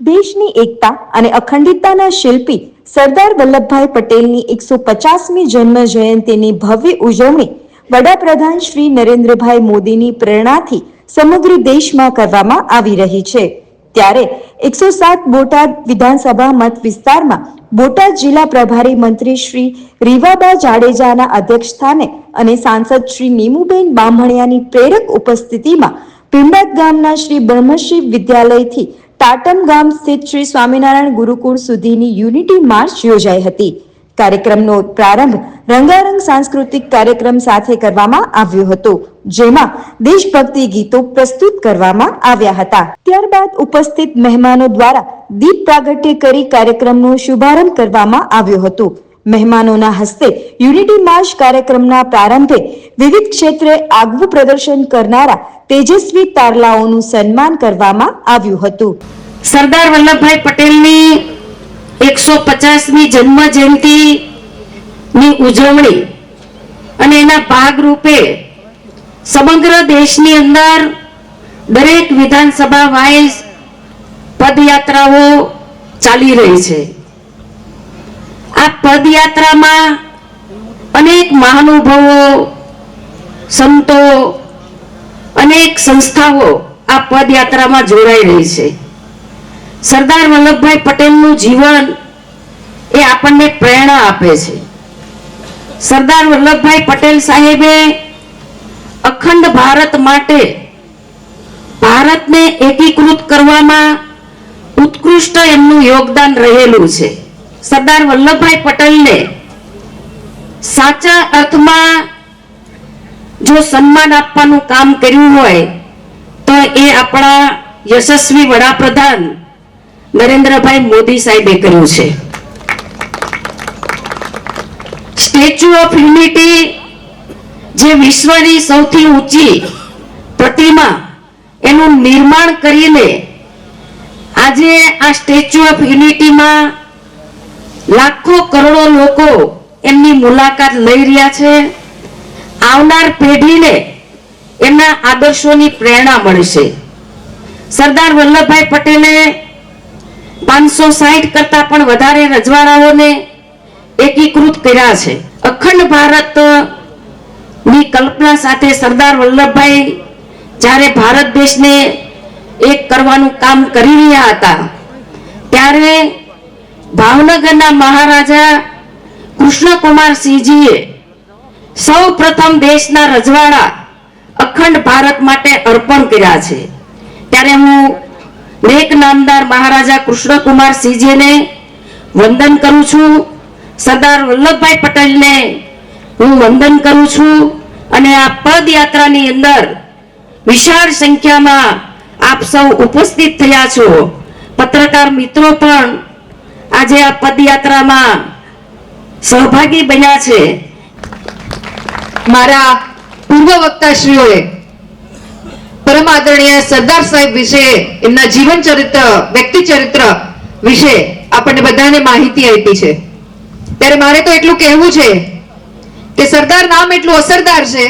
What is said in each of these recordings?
દેશની એકતા અને અખંડિતતાના શિલ્પી સરદાર વલ્લભભાઈ પટેલની એકસો પચાસમી જન્મ જયંતિની ભવ્ય ઉજવણી વડાપ્રધાન શ્રી નરેન્દ્રભાઈ મોદીની પ્રેરણાથી સમગ્ર દેશમાં કરવામાં આવી રહી છે. ત્યારે એકસો સાત બોટાદ વિધાનસભા મત વિસ્તારમાં બોટાદ જિલ્લા પ્રભારી મંત્રી શ્રી રીવાબા જાડેજાના અધ્યક્ષસ્થાને અને સાંસદ શ્રી નીમુબેન બામણિયાની પ્રેરક ઉપસ્થિતિમાં પિંડાદ ગામના શ્રી બ્રહ્મશ્રી વિદ્યાલયથી ટાટમ ગામ સ્થિત શ્રી સ્વામિનારાયણ ગુરુકુળ સુધીની યુનિટી માર્ચ યોજાઈ હતી. કાર્યક્રમનો પ્રારંભ રંગારંગ સાંસ્કૃતિક કાર્યક્રમ સાથે કરવામાં આવ્યો હતો, જેમાં દેશભક્તિ ગીતો પ્રસ્તુત કરવામાં આવ્યા હતા. ત્યારબાદ ઉપસ્થિત મહેમાનો દ્વારા દીપ પ્રાગટ્ય કરી કાર્યક્રમનો શુભારંભ કરવામાં આવ્યો હતો. મહેમાનોના હસ્તે યુનિટી માર્ચ કાર્યક્રમના પ્રારંભે વિવિધ ક્ષેત્રે આગવું પ્રદર્શન કરનારા તેજસ્વી તારલાઓનું સન્માન કરવામાં આવ્યું હતું. સરદાર વલ્લભભાઈ પટેલની એકસો પચાસમી જન્મ જયંતિની ઉજવણી અને એના ભાગરૂપે સમગ્ર દેશની અંદર દરેક વિધાનસભા વાઇઝ પદયાત્રાઓ ચાલી રહી છે. આ પદયાત્રામાં અનેક મહાનુભાવો, સંતો, અનેક સંસ્થાઓ આ પદયાત્રામાં જોડાઈ રહી છે. સરદાર વલ્લભભાઈ પટેલનું જીવન એ આપણને પ્રેરણા આપે છે. સરદાર વલ્લભભાઈ પટેલ સાહેબે અખંડ ભારત માટે ભારતને એકીકૃત કરવામાં ઉત્કૃષ્ટ એમનું યોગદાન રહેલું છે. સરદાર વલ્લભભાઈ પટેલને સાચા અર્થમાં જો સન્માન આપવાનું કામ કર્યું હોય, તો એ આપણા યશસ્વી વડાપ્રધાન નરેન્દ્રભાઈ મોદી સાહેબે કર્યું છે. સ્ટેચ્યુ ઓફ યુનિટી જે વિશ્વની સૌથી ઊંચી પ્રતિમા એનું નિર્માણ કરીને આજે આ સ્ટેચ્યુ ઓફ યુનિટીમાં લાખો કરોડો લોકો એમની મુલાકાત લઈ રહ્યા છે. આવનાર પેઢીને એમના આદર્શોની પ્રેરણા મળશે. સરદાર વલ્લભભાઈ પટેલે પાંચસો સાહીઠ કરતા પણ વધારે રજવાડાઓને એકીકૃત કર્યા છે. અખંડ ભારતની કલ્પના સાથે સરદાર વલ્લભભાઈ જ્યારે ભારત દેશને એક કરવાનું કામ કરી રહ્યા હતા, ત્યારે ભાવનગરના મહારાજા કૃષ્ણકુમારસિંહજીએ સૌ પ્રથમ દેશના રજવાડા અખંડ ભારત માટે અર્પણ કર્યા છે. ત્યારે હું નેક નામદાર મહારાજા કૃષ્ણકુમારસિંહજીને વંદન કરું છું. સરદાર વલ્લભભાઈ પટેલને હું વંદન કરું છું અને આ પદયાત્રાની અંદર વિશાળ સંખ્યામાં આપ સૌ ઉપસ્થિત થયા છો. પત્રકાર મિત્રો પણ આજે આ પદયાત્રામાં સહભાગી બન્યા છે. મારા પૂર્વ વક્તાશ્રીઓએ પરમ સરદાર સાહેબ વિશે, એમના જીવન ચરિત્ર, વ્યક્તિ ચરિત્ર વિશે આપણને બધાને માહિતી આપી છે. ત્યારે મારે તો એટલું કહેવું છે કે સરદાર નામ એટલું અસરદાર છે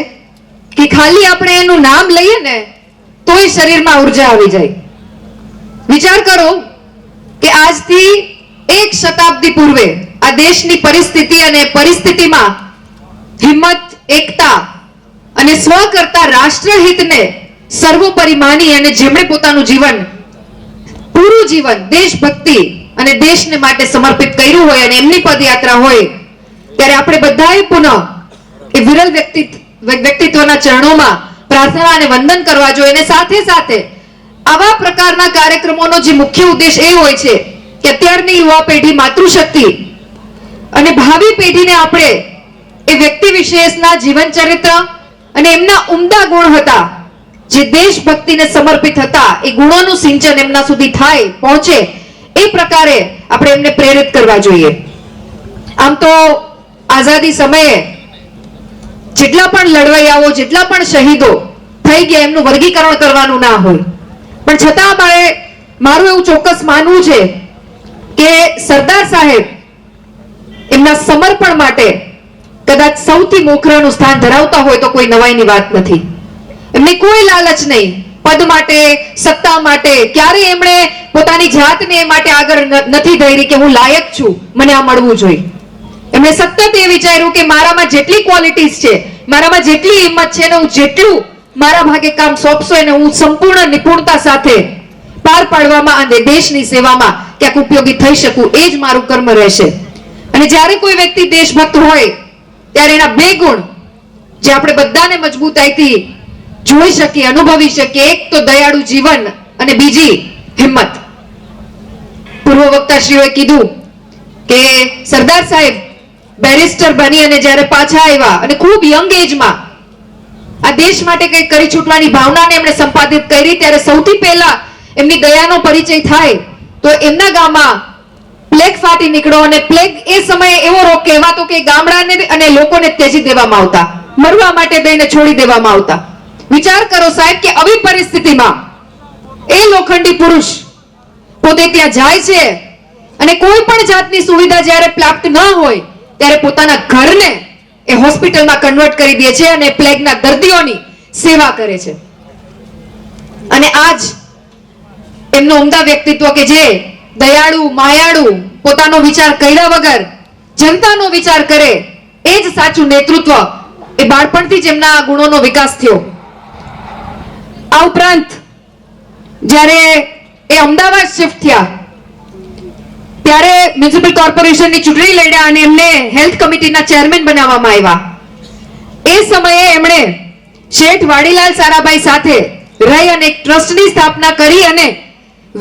કે ખાલી આપણે એનું નામ લઈએ ને, તોય શરીરમાં ઊર્જા આવી જાય. વિચાર કરો કે આજથી એક શતાબ્દી પૂર્વે આ દેશની પરિસ્થિતિ અને પરિસ્થિતિમાં હિંમત, એકતા અને સ્વ કરતા રાષ્ટ્રહિતને સર્વોપરી માની અને જેમણે પોતાનું જીવન, પૂરું જીવન, દેશભક્તિ અને દેશને માટે સમર્પિત કર્યું હોય અને એમની પદયાત્રા હોય, ત્યારે આપણે બધાએ પુનઃ એ વિરલ વ્યક્તિ વ્યક્તિત્વના ચરણોમાં પ્રાર્થના અને વંદન કરવા જોઈએ અને સાથે સાથે આવા પ્રકારના કાર્યક્રમોનો જે મુખ્ય ઉદ્દેશ એ હોય છે કે અત્યારની યુવા પેઢી માતૃશક્તિ અને ભાવિ પેઢીને આપણે એ વ્યક્તિ વિશેષના જીવન ચરિત્ર અને એમના ઉમદા ગુણ હતા, જે દેશભક્તિને સમર્પિત હતા, એ ગુણોનું સિંચન એમના સુધી થાય, પહોંચે, એ પ્રકારે આપણે એમને પ્રેરિત કરવા જોઈએ. આમ તો આઝાદી સમયે જેટલા પણ લડવૈયાઓ, જેટલા પણ શહીદો થઈ ગયા એમનું વર્ગીકરણ કરવાનું ના હોય. પણ છતાં મારે મારું એવું ચોક્કસ માનવું છે કે સરદાર સાહેબ એમના સમર્પણ માટે કદાચ સૌથી મોખરાનું સ્થાન ધરાવતા હોય તો કોઈ નવાઈની વાત નથી. એમને કોઈ લાલચ નહીં. પદ માટે, સત્તા માટે ક્યારે એમણે પોતાની જાતને એ માટે આગળ નથી ધરી કે હું લાયક છું. મને આ મળવું જોઈએ. એમણે સતત એ વિચાર્યું કે મારામાં જેટલી ક્વોલિટીઝ છે, મારામાં જેટલી હિંમત છે ને હું જેટલું મારા ભાગે કામ સોંપશો એને હું સંપૂર્ણ નિપુણતા સાથે પાર પાડવામાં અને દેશની સેવામાં ક્યાંક ઉપયોગી થઈ શકું, એ જ મારું કર્મ રહેશે. અને જ્યારે કોઈ વ્યક્તિ દેશભક્ત હોય, ત્યારે એના બે ગુણ, જે આપણે બધાને મજબૂતાઈથી જોઈ શકીએ, અનુભવી શકીએ, એક તો દયાળુ જીવન અને બીજી હિંમત. પૂર્વ વક્તાશ્રીઓએ કીધું કે સરદાર સાહેબ બેરિસ્ટર બની અને જ્યારે પાછા આવ્યા અને ખૂબ યંગ એજમાં આ દેશ માટે કંઈક કરી છૂટવાની ભાવનાને એમણે સંપાદિત કરી, ત્યારે સૌથી પહેલા એમની દયાનો પરિચય થાય તો એમના ગામમાં પ્લેગ ફાટી નીકળો અને પ્લેગ એ સમયે એવો રોગ કહેવાતો કે ગામડાને અને લોકોને ત્યજી દેવામાં આવતા, મરવા માટે દઈને છોડી દેવામાં આવતા. વિચાર કરો સાહેબ કે આવી પરિસ્થિતિમાં એ લોખંડી પુરુષ પોતે ત્યાં જાય છે અને કોઈ પણ જાતની સુવિધા જ્યારે પ્રાપ્ત ન હોય, ત્યારે પોતાના ઘરને એ હોસ્પિટલમાં કન્વર્ટ કરી દે છે અને પ્લેગના દર્દીઓની સેવા કરે છે. અને આજ એમનું ઉમદા વ્યક્તિત્વ કે જે દયાળુ, માયાળુ પોતાનો વિચાર કર્યા વગર જનતાનો વિચાર કરે, એ જ સાચું નેતૃત્વ એ બાળપણથી જ એમના ગુણોનો વિકાસ થયો. આ ઉપરાંત જ્યારે એ અમદાવાદ શિફ્ટ થયા, ત્યારે મ્યુનિસિપલ કોર્પોરેશનની ચૂંટણી લડ્યા અને એમને હેલ્થ કમિટીના ચેરમેન બનાવવામાં આવ્યા. એ સમયે એમણે શેઠ વાડીલાલ સારાભાઈ સાથે રહી અને ટ્રસ્ટની સ્થાપના કરી અને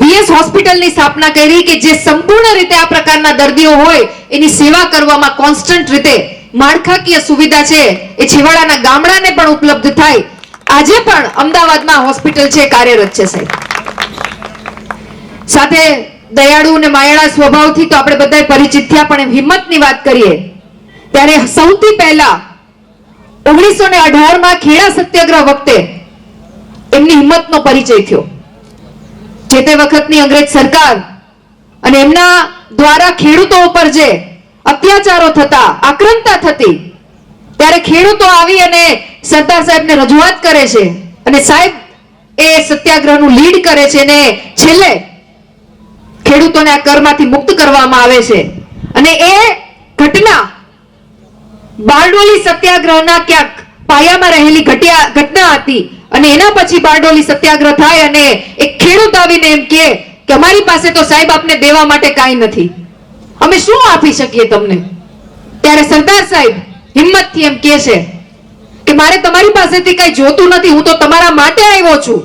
વીએસ હોસ્પિટલની સ્થાપના કરી કે જે સંપૂર્ણ રીતે આ પ્રકારના દર્દીઓ હોય, એની સેવા કરવામાં કોન્સ્ટન્ટ રીતે માળખાકીય સુવિધા છે. એ છેવાડાના ગામડાને પણ ઉપલબ્ધ થાય. આજે પણ અમદાવાદમાં હોસ્પિટલ છે, કાર્યરત છે, સાહેબ. સાથે દયાળુ અને માયાળા સ્વભાવથી તો આપણે બધા પરિચિત થયા, પણ હિંમતની વાત કરીએ, ત્યારે સૌથી પહેલા ઓગણીસો ને અઢારમાં ખેડા સત્યાગ્રહ વખતે એમની હિંમતનો પરિચય થયો. જે તે વખતની અંગ્રેજ સરકાર અને એમના દ્વારા ખેડૂતો ઉપર જે અત્યાચારો થતા આક્રમતા થતી, ત્યારે ખેડૂતો આવી અને સરદાર સાહેબને રજૂઆત કરે છે અને સાહેબ એ સત્યાગ્રહનું લીડ કરે છે અને છેલ્લે ખેડૂતોને આ કરમાંથી મુક્ત કરવામાં આવે છે. અને એ ઘટના બારડોલી સત્યાગ્રહના ક્યાંક પાયામાં રહેલી ઘટ્યા ઘટના હતી અને એના પછી બારડોલી સત્યાગ્રહ થાય અને એક ખેડૂત આવીને એમ કહે કે અમારી પાસે તો સાહેબ આપને દેવા માટે કાંઈ નથી. અમે શું આપી શકીએ તમને? ત્યારે સરદાર સાહેબ હિંમતથી એમ કહે છે કે મારે તમારી પાસેથી કઈ જોતું નથી, હું તો તમારા માટે આવ્યો છું.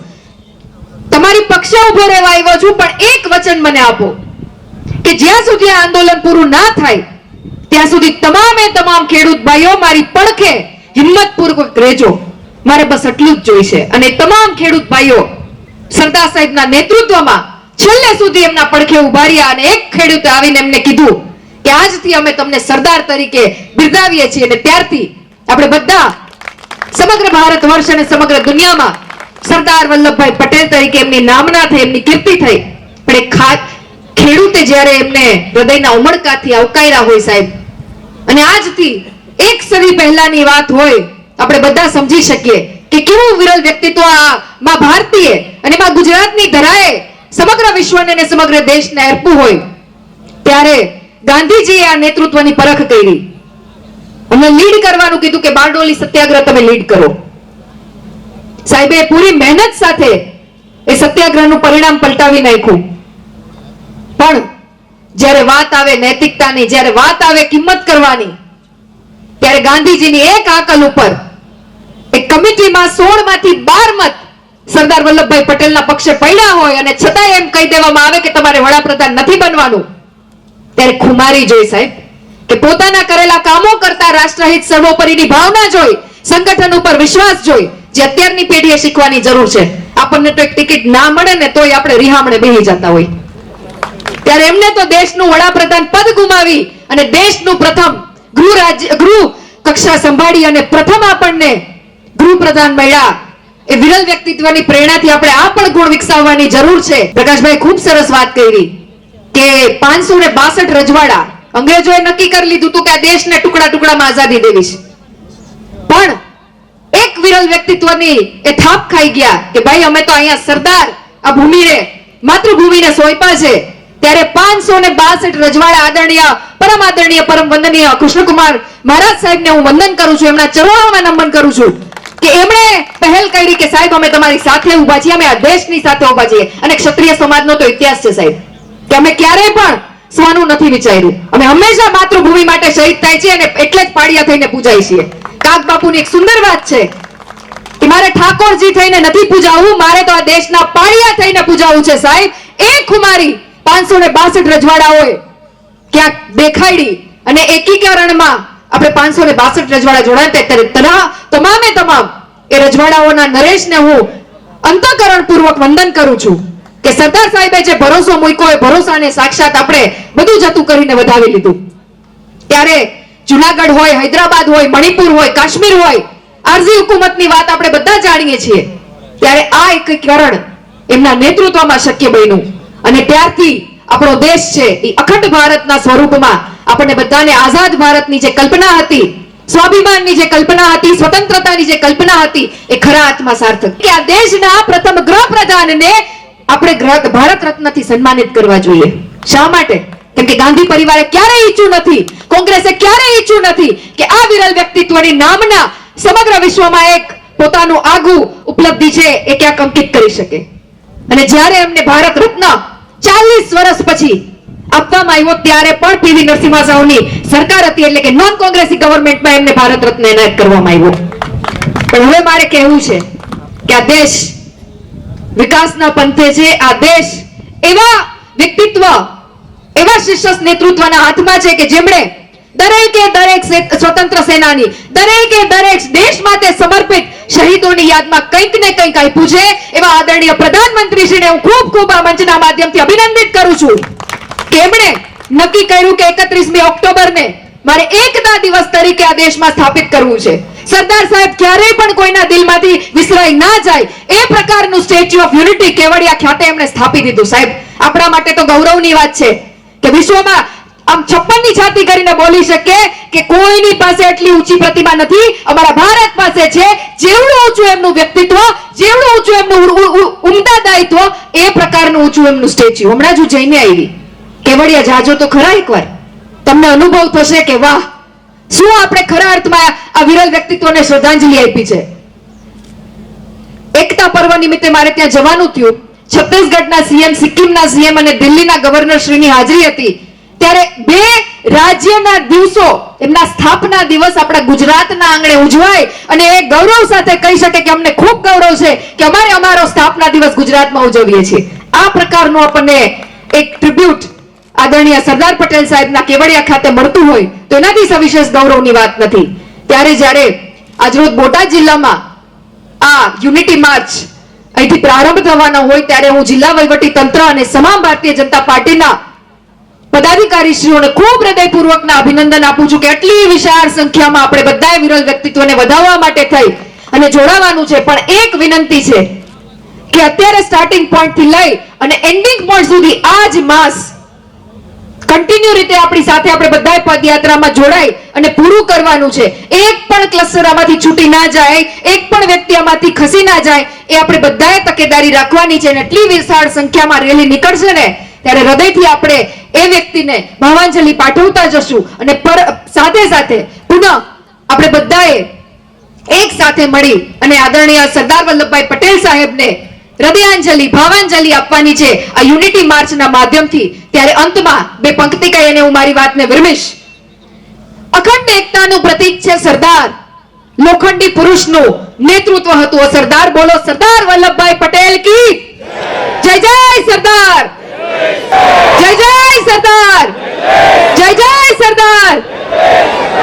તમારી પક્ષે ઊભો રહેવા આવ્યો છું, પણ એક વચન મને આપો કે જ્યાં સુધી આ આંદોલન પૂરું ના થાય, ત્યાં સુધી તમામે તમામ ખેડૂત ભાઈઓ મારી પડખે હિંમતપૂર્વક રહેજો. મારે બસ એટલું જ જોઈશે. અને તમામ ખેડૂત ભાઈઓ સરદાર સાહેબના નેતૃત્વમાં છેલ્લે સુધી એમના પડખે ઊભા અને એક ખેડૂતે આવીને એમને કીધું કે આજથી અમે તમને સરદાર તરીકે બિરદાવીએ છીએ અને ત્યારથી આપણે બધા સમગ્ર ભારત વર્ષ અને સમગ્ર દુનિયામાં સરદાર વલ્લભભાઈ પટેલ તરીકે એમની નામના થઈ, એમની કીર્તિ થઈ. પણ એ ખેડૂતે જ્યારે એમને હૃદયના ઉમળકાથી આવકાર્યા હોય સાહેબ, અને આજથી એક સદી પહેલાની વાત હોય, આપણે બધા સમજી શકીએ. કે કેવું વિરલ વ્યક્તિત્વ આ માં ભારતીય અને માં ગુજરાતની ધરાએ સમગ્ર વિશ્વને અને સમગ્ર દેશને અર્પવું હોય? ત્યારે ગાંધીજીએ આ નેતૃત્વની પરખ કરી. અમને લીડ કરવાનું કીધું કે બારડોલી સત્યાગ્રહ તમે લીડ કરો. સાહેબે પૂરી મહેનત સાથે એ સત્યાગ્રહનું પરિણામ પલટાવી નાખ્યું. પણ જ્યારે વાત આવે નૈતિકતાની, જ્યારે વાત આવે કિંમત કરવાની, ત્યારે ગાંધીજીની એક આકલ ઉપર રાષ્ટ્રહિત સર્વોપરીની ભાવના જોઈ, સંગઠન ઉપર વિશ્વાસ જોઈ, જે અત્યારની પેઢીએ શીખવાની જરૂર છે. આપણને તો એક ટિકિટ ના મળે ને તોય આપણે રિહામણે બેહી જતા હોય. ત્યારે એમને તો દેશનું વડાપ્રધાન પદ ગુમાવી અને દેશનું પ્રથમ ગૃહ રાજ્ય, ગૃહ કક્ષા સંભાળી અને પ્રથમ આપણને ગૃહપ્રધાન મળ્યા. એ વિરલ વ્યક્તિત્વની પ્રેરણાથી આપણે આ પણ ગુણ વિકસાવવાની જરૂર છે. પ્રકાશભાઈ ખૂબ સરસ વાત કરી કે પાંચસો ને બાસઠ રજવાડા અંગ્રેજોએ નક્કી કરી લીધું હતું કે આ દેશને ટુકડા ટુકડામાં આઝાદી દેવી છે. પણ એક વિરલ વ્યક્તિત્વની એ થાપ ખાઈ ગયા કે ભાઈ અમે તો અહીંયા સરદાર આ ભૂમિને માતૃભૂમિને સોંપા છે. ત્યારે પાંચસો ને બાસઠ રજવાડા આદરણીય, પરમ આદરણીય, પરમ વંદનીય કૃષ્ણકુમાર મહારાજ સાહેબને હું વંદન કરું છું, એમના ચરણોમાં નમન કરું છું. કે એમણે પહેલ કરી કે સાહેબ, અમે તમારી સાથે ઊભા છીએ, અમે આ દેશની સાથે ઊભા છીએ. અને ક્ષત્રિય સમાજનો તો ઇતિહાસ છે સાહેબ. કે અમે ક્યારેય પણ સ્વાનું નથી વિચાર્યું. અમે હંમેશા માતૃભૂમિ માટે શહીદ થાય છે અને એટલે જ પાડિયા થઈને પૂજાય છીએ. કાગ બાપુની એક સુંદર વાત છે કે મારે ઠાકોરજી થઈને નથી પૂજાવું, મારે તો આ દેશના પાળિયા થઈને પૂજાવું છે સાહેબ. એ ખુમારી પાંચસો ને બાસઠ રજવાડાઓએ ક્યાંક દેખાડી અને એકીકરણમાં આપણે પાંચસો ને બાસઠ રજવાડા જોડાયા ત્યારે તરા- તમામે તમામ એ રજવાડાઓના નરેશને હું અંતઃકરણ પૂર્વક વંદન કરું છું કે સરદાર સાહેબે જે ભરોસો મૂક્યો એ ભરોસાને સાક્ષાત આપણે બધું જતું કરીને વધાવી લીધું. ત્યારે જુનાગઢ હોય, હૈદરાબાદ હોય, મણિપુર હોય, કાશ્મીર હોય આરઝી હુકુમતની વાત આપણે બધા જાણીએ છીએ. ત્યારે આ એકીકરણ એમના નેતૃત્વમાં શક્ય બન્યું. અને ત્યારથી આપણો દેશ છે એ અખંડ ભારતના સ્વરૂપમાં આપણને બધાને આઝાદ ભારતની જે કલ્પના હતી, સ્વાભિમાનની જે કલ્પના હતી, સ્વતંત્રતાની જે કલ્પના હતી, એ ખરા અર્થમાં સાર્થક. કે આ દેશના પ્રથમ ગૃહ પ્રધાનને આપણે ભારત રત્નથી સન્માનિત કરવા જોઈએ. શા માટે? કેમ કે ગાંધી પરિવારે ક્યારે ઈચ્છું નથી, કોંગ્રેસે ક્યારેય ઈચ્છું નથી કે આ વિરલ વ્યક્તિત્વની નામના સમગ્ર વિશ્વમાં એક પોતાનું આગવું ઉપલબ્ધિ છે, એ ક્યાંક અંકિત કરી શકે. અને જ્યારે એમને ભારત રત્ન ચાલીસ વર્ષ પછી આપવામાં આવ્યો ત્યારે પણ પીવી નરસિંહ રાવની સરકાર હતી એટલે કે નોન કોંગ્રેસી ગવર્મેન્ટમાં એમને ભારત રત્ન એનાયત કરવામાં આવ્યો. પણ હવે મારે કહેવું છે કે આ દેશ વિકાસના પંથે છે, આ દેશ એવા વ્યક્તિત્વ, એવા શીર્ષક નેતૃત્વના હાથમાં છે કે જેમણે દરેકે દરેક સ્વતંત્ર સેનાની, દરેકે દરેક દેશ માટે સમર્પિત શહીદોની યાદમાં કંઈક ને કંઈક આપ્યું છે. એવા આદરણીય પ્રધાનમંત્રીશ્રીને હું ખૂબ ખૂબ આ મંચના માધ્યમથી અભિનંદિત કરું છું. કે એમણે નક્કી કર્યું કે એકત્રીસમી ઓક્ટોબરને મારે એકતા દિવસ તરીકે આ દેશમાં સ્થાપિત કરવું છે? સરદાર સાહેબ, ક્યારેય પણ કોઈના દિલમાંથી વિસરાઈ ના જાય એ પ્રકારનું સ્ટેચ્યુ ઓફ યુનિટી કેવડિયા ખાતે એમણે સ્થાપી દીધું. સાહેબ, આપણા માટે તો ગૌરવની વાત છે કે વિશ્વમાં આમ છપ્પનની છાતી કરીને બોલી શકે કે કોઈની પાસે એટલી ઊંચી પ્રતિમા નથી, અમારા ભારત પાસે છે, જેવડું ઊંચું એમનું વ્યક્તિત્વ, જેવડું ઊંચું એમનું ઉમદા દાયિત્વ એ પ્રકારનું ઊંચું એમનું સ્ટેચ્યુ. હમણાં જ જઈને આવી. કેવડિયા જાજો તો ખરા એકવાર? તમને અનુભવ થશે કે વાહ, શું આપણે ખરા અર્થમાં આ વિરલ વ્યક્તિત્વને શ્રદ્ધાંજલિ આપી છે? એકતા પર્વ નિમિત્તે મારે ત્યાં જવાનું થયું. છત્તીસગઢના સીએમ, સિક્કિમના સીએમ અને દિલ્હીના ગવર્નર શ્રીની હાજરી હતી. ત્યારે બે રાજ્યના દિવસો, એમના સ્થાપના દિવસ આપણા ગુજરાતના આંગણે ઉજવાય અને એ ગૌરવ સાથે કહી શકે કે અમને ખૂબ ગૌરવ છે કે અમારે અમારો સ્થાપના દિવસ ગુજરાતમાં ઉજવીએ છીએ. આ પ્રકારનું આપણને એક ટ્રિબ્યુટ આદરણીય સરદાર પટેલ સાહેબના કેવડિયા ખાતે મળતું હોય તો એનાથી સવિશેષ ગૌરવની વાત નથી. ત્યારે જ્યારે આજરોજ બોટાદ જિલ્લામાં આ યુનિટી માર્ચ અહીંથી પ્રારંભ થવાનો હોય ત્યારે હું જિલ્લા વહીવટી તંત્ર અને તમામ ભારતીય જનતા પાર્ટીના પદાધિકારીશ્રીઓને ખૂબ હૃદયપૂર્વકના અભિનંદન આપું છું કે આટલી વિશાળ સંખ્યામાં આપણે બધાએ વિરલ વ્યક્તિત્વને વધાવવા માટે થઈ અને જોડાવાનું છે. પણ એક વિનંતી છે કે અત્યારે સ્ટાર્ટિંગ પોઈન્ટથી લઈ અને એન્ડિંગ પોઈન્ટ સુધી આ જ માસ કન્ટિન્યુ રીતે આપણી સાથે આપણે બધાએ પદયાત્રામાં જોડાય અને પૂરું કરવાનું છે. એક પણ ક્લસ્ટર આમાંથી છૂટી ના જાય, એક પણ વ્યક્તિ આમાંથી ખસી ના જાય, એ આપણે બધાએ તકેદારી રાખવાની છે અને એટલી વિશાળ સંખ્યામાં રેલી નીકળશે ને, ત્યારે હૃદયથી આપણે એ વ્યક્તિને ભાવાંજલિ પાઠવતા જશું અને પર, સાથે સાથે પુનઃ આપણે બધાએ એક સાથે મળી અને આદરણીય સરદાર વલ્લભભાઈ પટેલ સાહેબને હૃદયાંજલિ, ભાવાંજલિ આપવાની છે. આ યુનિટી માર્ચના માધ્યમથી ત્યારે અંતમાં બે પંક્તિ કહી અને હું મારી વાતને વિરમીશ. અખંડ એકતાનું પ્રતીક છે સરદાર. લોખંડી પુરુષનું નેતૃત્વ હતું. સરદાર બોલો, સરદાર વલ્લભભાઈ પટેલ કી જય જય સરદાર. જય જય સરદાર. જય જય સરદાર.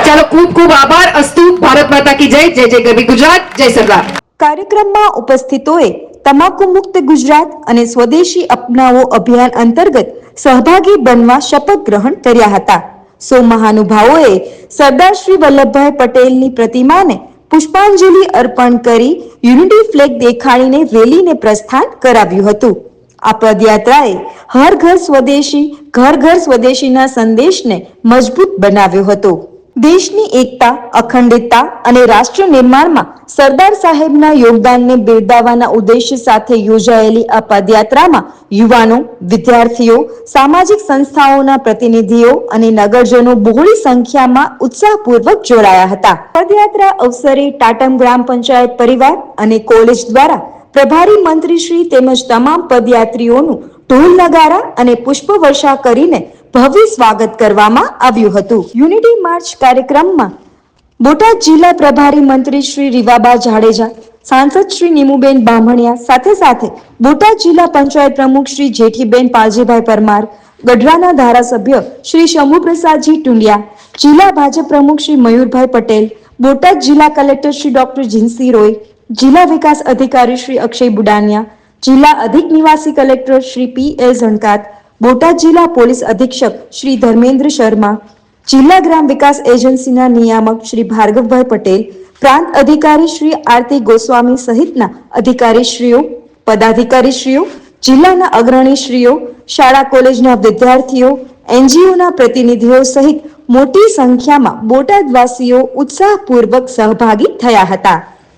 ચાલો ખૂબ ખૂબ આભાર. અસ્તુ, ભારત માતા કી જય. જય જય ગરવી ગુજરાત. જય સરદાર. કાર્યક્રમમાં ઉપસ્થિતોએ તમાકુ મુક્ત ગુજરાત અને સ્વદેશી અપનાવો અભિયાન અંતર્ગત સહભાગી બનવા શપથ ગ્રહણ કર્યા હતા. સો મહાનુભાવોએ સરદાર શ્રી વલ્લભભાઈ પટેલની પ્રતિમાને પુષ્પાંજલિ અર્પણ કરી યુનિટી ફ્લેગ દેખાડીને રેલીને પ્રસ્થાન કરાવ્યું હતું. આ પદયાત્રાએ હર ઘર સ્વદેશી, ઘર ઘર સ્વદેશીના સંદેશને મજબૂત બનાવ્યો હતો. દેશની એકતા, અખંડિતતા અને રાષ્ટ્ર નિર્માણમાં સરદાર સાહેબના યોગદાનને બિરદાવવાના ઉદ્દેશ્ય સાથે યોજાયેલી આ પદયાત્રામાં યુવાનો, વિદ્યાર્થીઓ, સામાજિક સંસ્થાઓના પ્રતિનિધિઓ અને નગરજનો બહોળી સંખ્યામાં ઉત્સાહપૂર્વક જોડાયા હતા. પદયાત્રા અવસરે ટાટમ ગ્રામ પંચાયત પરિવાર અને કોલેજ દ્વારા પ્રભારી મંત્રીશ્રી તેમજ તમામ પદયાત્રીઓનું ઢોલ નગારા અને પુષ્પવર્ષા કરીને ભવ્ય સ્વાગત કરવામાં આવ્યું હતું. યુનિટી માર્ચ કાર્યક્રમમાં બોટાદ જિલ્લા પ્રભારી મંત્રી શ્રી રીવાબા જાડેજા, સાંસદ શ્રી નીમુબેન બામણિયા સાથે સાથે બોટાદ જિલ્લા પંચાયત પ્રમુખ શ્રી જેઠીબેન પાલજીભાઈ પરમાર, ગઢડાના ધારાસભ્ય શ્રી શંભુપ્રસાદજી ટુંડિયા, જિલ્લા ભાજપ પ્રમુખ શ્રી મયુરભાઈ પટેલ, બોટાદ જિલ્લા કલેક્ટર શ્રી ડોક્ટર જીનસી રોય, જિલ્લા વિકાસ અધિકારી શ્રી અક્ષય બુડાનિયા, જિલ્લા અધિક નિવાસી collector Shri P A Jhankat Botad જિલ્લા પોલીસ અધિક્ષક શ્રી ધર્મેન્દ્ર શર્મા, જિલ્લા ગ્રામ વિકાસ એજન્સીના નિયામક શ્રી ભાર્ગવભાઈ પટેલ, પ્રાંત અધિકારી શ્રી આરતી ગોસ્વામી સહિતના અધિકારીશ્રીઓ, પદાધિકારીશ્રીઓ, જિલ્લાના અગ્રણીશ્રીઓ, શાળા કોલેજના વિદ્યાર્થીઓ, એનજીઓના પ્રતિનિધિઓ સહિત મોટી સંખ્યામાં બોટાદવાસીઓ ઉત્સાહપૂર્વક સહભાગી થયા હતા.